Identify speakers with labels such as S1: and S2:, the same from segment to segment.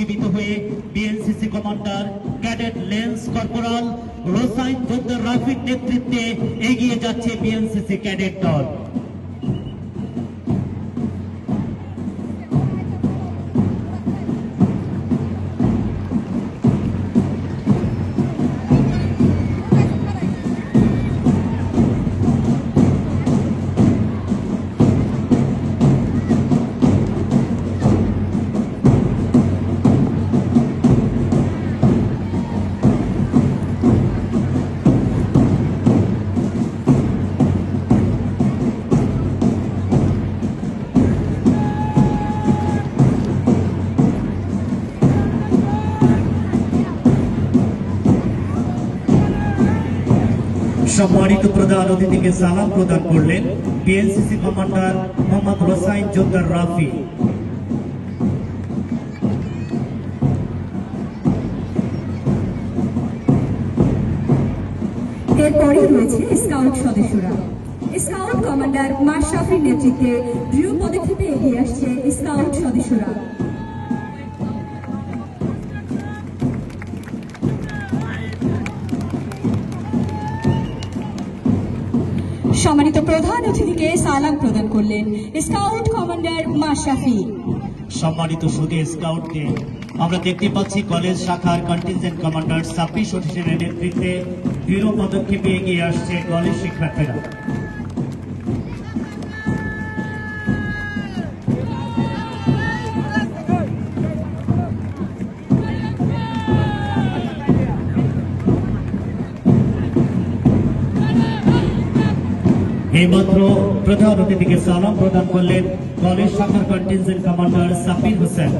S1: জীবিত হয়ে BNCC commander, cadet lance corporal, Rosain Joddar রাফির নেতৃত্বে এগিয়ে যাচ্ছে বিএনসিসি ক্যাডেট দল। সম্মানিত প্রধান অতিথিকে সালাম প্রদান করলেন বিএনসিসি কমান্ডার মোহাম্মদ রোসাইন জোদ্দার রাফি।
S2: এরপরে রয়েছে স্কাউট সদস্যরা। স্কাউট কমান্ডার মাশরাফির নেতৃত্বে দৃঢ় পদক্ষেপে এগিয়ে আসছে স্কাউট সদস্যরা। সম্মানিত প্রধান অতিথিকে সালাম প্রদান করলেন স্কাউট কমান্ডার মাশরাফি
S1: সম্মানিত সুদে স্কাউটকে, আমরা দেখতে পাচ্ছি কলেজ শাখার কন্টিনজেন্ট কমান্ডার সাব্বির সতীশের নেতৃত্বে দৃঢ় পদক্ষেপে এগিয়ে আসছে কলেজ শিক্ষার্থীরা। এইমাত্র প্রধান অতিথিকে সালাম প্রদান করলেন কলেজ শাখার কন্টিনজেন্ট কমান্ডার সাব্বির হোসেন।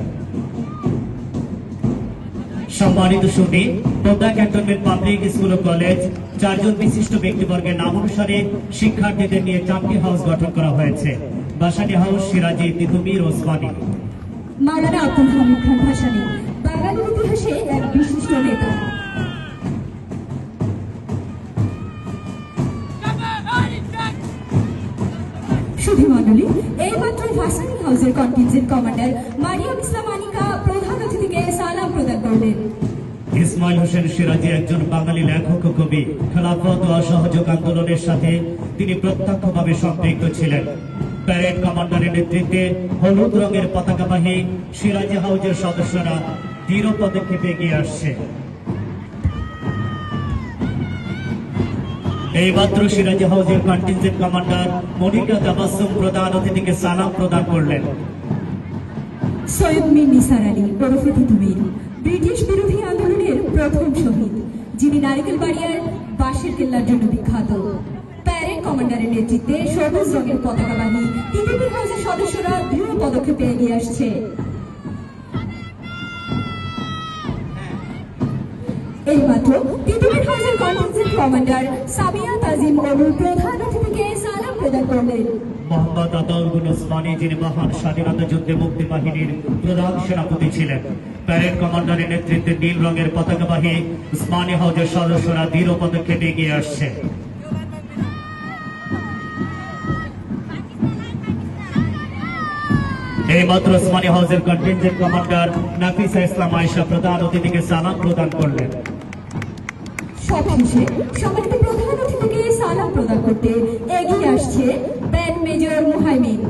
S1: সম্মানিত শুনি পোদ্দা ক্যান্টনমেন্ট পাবলিক স্কুল ও কলেজ চারজন বিশিষ্ট ব্যক্তিবর্গের নাম অনুসারে শিক্ষার্থীদের নিয়ে চারটি হাউস গঠন করা হয়েছে। বাসানি হাউস, সিরাজি তিতুমির ওসমানী
S2: মাওলানা আব্দুল হামিদ খান ভাসানী। বাঙালির ইতিহাসে হাউসের কন্টিনজেন্ট কমান্ডার মারিয়াম ইসলাম আনিকা প্রধান অতিথিকে সালাম প্রদান করলেন
S1: ইসমাইল হোসেন সিরাজি একজন বাঙালি লেখক ও কবি। খেলাফত ও অসহযোগ আন্দোলনের সাথে তিনি প্রত্যক্ষভাবে সম্পৃক্ত ছিলেন। প্যারেড কমান্ডারের নেতৃত্বে হলুদ রঙের পতাকাবাহী সিরাজি হাউজের সদস্যরা দৃঢ় পদক্ষেপে এগিয়ে আসছে। এইমাত্র সিরাজি হাউজের কন্টিনজেন্ট কমান্ডার মনিকা তাবাসুম প্রধান অতিথিকে সালাম প্রদান করলেন।
S2: সৈয়দ নিসার আলী ব্রিটিশ বিরোধী আন্দোলনের প্রথম শহীদ, যিনি নারিকেল বাড়িয়ার বাঁশের কেল্লার জন্য বিখ্যাত। প্যারেড কমান্ডারের নেতৃত্বে সবুজ রঙের তিতুমির হাউসের সদস্যরা দৃঢ় পদক্ষেপে এগিয়ে আসছে। এইমাত্র তিতুমির হাউসের কমান্ডার সাবিয়া তাজিম অনুর প্রধান অতিথিকে সালাম প্রদান করলেন।
S1: মোহাম্মদ ওসমানী যিনি মহান স্বাধীনতা যুদ্ধে মুক্তি বাহিনীর প্রধান সেনাপতি ছিলেন। প্যারেড কমান্ডারের নেতৃত্বে নীল রঙের সদস্যরা দৃঢ় পদক্ষেপে এগিয়ে আসছে। হাউসের কন্টিনজেন্ট কমান্ডার নাফিসা ইসলাম প্রধান অতিথিকে সালাম প্রদান করলেন।
S2: সবশেষে সম্মানিত প্রধান অতিথিকে সালাম প্রদান করতে এগিয়ে আসছে ব্যান্ড মেজর মুহাইমিন।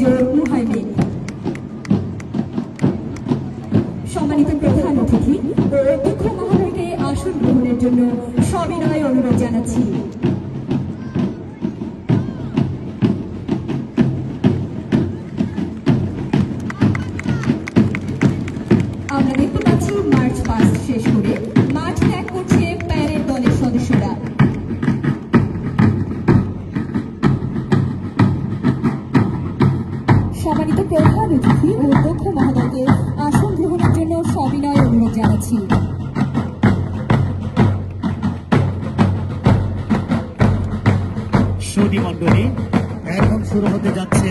S2: ব্যান্ড হয়নি সম্মানিত প্রধান অতিথি ও অধ্যক্ষ মহোদয়কে আসন গ্রহণের জন্য সবিনয় অনুরোধ জানাচ্ছি। বিস্তারিত প্রধান অতিথি ও অধ্যক্ষ মহোদয়কে আসন গ্রহণের জন্য সবিনয় অনুরোধ জানাচ্ছি।
S1: সুদী মণ্ডলী এখন শুরু হতে যাচ্ছে